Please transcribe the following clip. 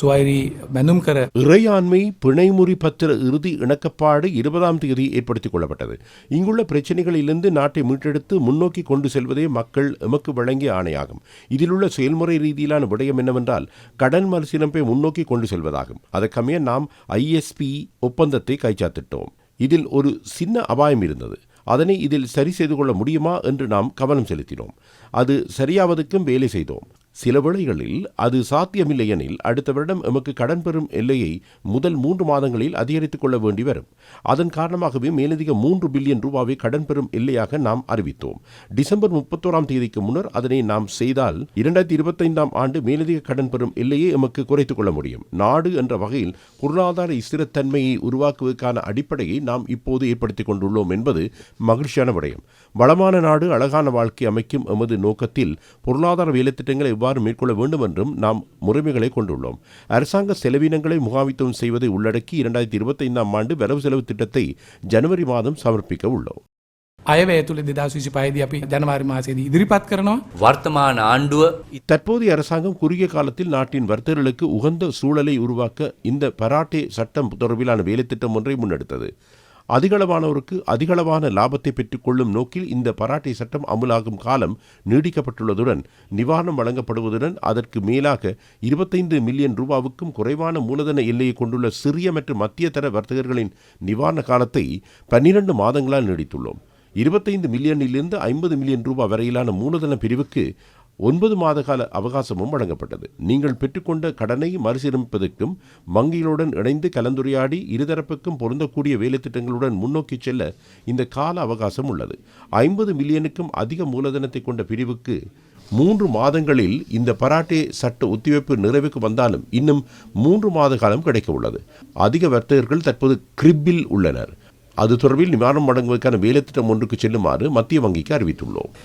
சுவாயிரி மெனும்கர இறையாண்மை பிணைமுறி பத்திர இறுதி இணக்கப்பாடு இருபதாம் தேதி ஏற்படுத்திக் கொள்ளப்பட்டது. இங்குள்ள பிரச்சனைகளிலிருந்து நாட்டை மீட்டெடுத்து முன்னோக்கி கொண்டு செல்வதே மக்கள் எமக்கு வழங்கிய ஆணையாகும். இதிலுள்ள செயல்முறை ரீதியிலான விடயம் என்னவென்றால் கடன் மறுசீரமைப்பை முன்னோக்கி கொண்டு செல்வதாகும். அதற்கமைய நாம் ஐஎஸ்பி ஒப்பந்தத்தை கைச்சாத்திட்டோம். இதில் ஒரு சின்ன அபாயம் இருந்தது. அதனை இதில் சரி செய்து கொள்ள முடியுமா என்று நாம் கவனம் செலுத்தினோம். அது சரியாவதுக்கும் வேலை செய்தோம். சில வேளைகளில் அது சாத்தியமில்லை எனில் அடுத்த வருடம் எமக்கு கடன் பெறும் எல்லையை முதல் மூன்று மாதங்களில் அதிகரித்துக் கொள்ள வேண்டி வரும். அதன் காரணமாகவே மேலதிக மூன்று பில்லியன் ரூபாவை கடன் பெறும் எல்லையாக நாம் அறிவித்தோம். டிசம்பர் முப்பத்தோராம் தேதிக்கு முன்னர் அதனை நாம் செய்தால் இரண்டாயிரத்தி இருபத்தைந்தாம் ஆண்டு மேலதிக கடன் பெறும் எல்லையை எமக்கு குறைத்துக் கொள்ள முடியும். நாடு என்ற வகையில் பொருளாதார ஸ்திரத்தன்மையை உருவாக்குவதற்கான அடிப்படையை நாம் இப்போது ஏற்படுத்திக் கொண்டுள்ளோம் என்பது மகிழ்ச்சியான விடயம். வளமான நாடு அழகான வாழ்க்கை அமைக்கும் எமது நோக்கத்தில் பொருளாதார வேலைத்திட்டங்களை எவ்வாறு மேற்கொள்ள வேண்டும் என்றும் நாம் முறைமைகளை கொண்டுள்ளோம் அரசாங்க செலவினங்களை முகாமித்துவம் செய்வதை உள்ளடக்கி இரண்டாயிரத்தி இருபத்தைந்தாம் ஆண்டு வரவு செலவு திட்டத்தை ஜனவரி மாதம் சமர்ப்பிக்க உள்ளோம் අයවැය තුළ දෙදස් විසි පයිද අපි ජනවාරි මාසේදී ඉදිරිපත් කරනවා වර්තමාන ආණ්ඩුව தற்போதைய அரசாங்கம் குறுகிய காலத்தில் நாட்டின் வர்த்தகர்களுக்கு உகந்த சூழலை உருவாக்க இந்த பராட்டே சட்டம் தொடர்பிலான வேலைத்திட்டம் ஒன்றை முன்னெடுத்தது அதிகளவானோருக்கு அதிகளவான லாபத்தை பெற்றுக்கொள்ளும் நோக்கில் இந்த பராட்டை சட்டம் அமுலாகும் காலம் நீடிக்கப்பட்டுள்ளதுடன் நிவாரணம் வழங்கப்படுவதுடன் அதற்கு மேலாக இருபத்தைந்து மில்லியன் ரூபாவுக்கும் குறைவான மூலதன எல்லையை கொண்டுள்ள சிறிய மற்றும் மத்திய தர வர்த்தகர்களின் நிவாரண காலத்தை பன்னிரண்டு மாதங்களால் நீடித்துள்ளோம். இருபத்தைந்து மில்லியனிலிருந்து ஐம்பது மில்லியன் ரூபாய் வரையிலான மூலதன பிரிவுக்கு ஒன்பது மாத கால அவகாசமும் வழங்கப்பட்டது. நீங்கள் பெற்றுக்கொண்ட கடனை மறுசீரமைப்பதற்கும் வங்கிகளுடன் இணைந்து கலந்துரையாடி இருதரப்புக்கும் பொருந்தக்கூடிய வேலைத்திட்டங்களுடன் முன்னோக்கி செல்ல இந்த கால அவகாசம் உள்ளது. ஐம்பது மில்லியனுக்கும் அதிக மூலதனத்தை கொண்ட பிரிவுக்கு மூன்று மாதங்களில் இந்த பராட்டே சட்ட ஒத்திவைப்பு நிறைவுக்கு வந்தாலும் இன்னும் மூன்று மாத காலம் கிடைக்க உள்ளது. அதிக வர்த்தகர்கள் தற்போது கிரிப்பில் உள்ளனர். அது தொடர்பில் நிவாரணம் வழங்குவதற்கான வேலைத்திட்டம் ஒன்றுக்கு செல்லுமாறு மத்திய வங்கிக்கு அறிவித்துள்ளோம்.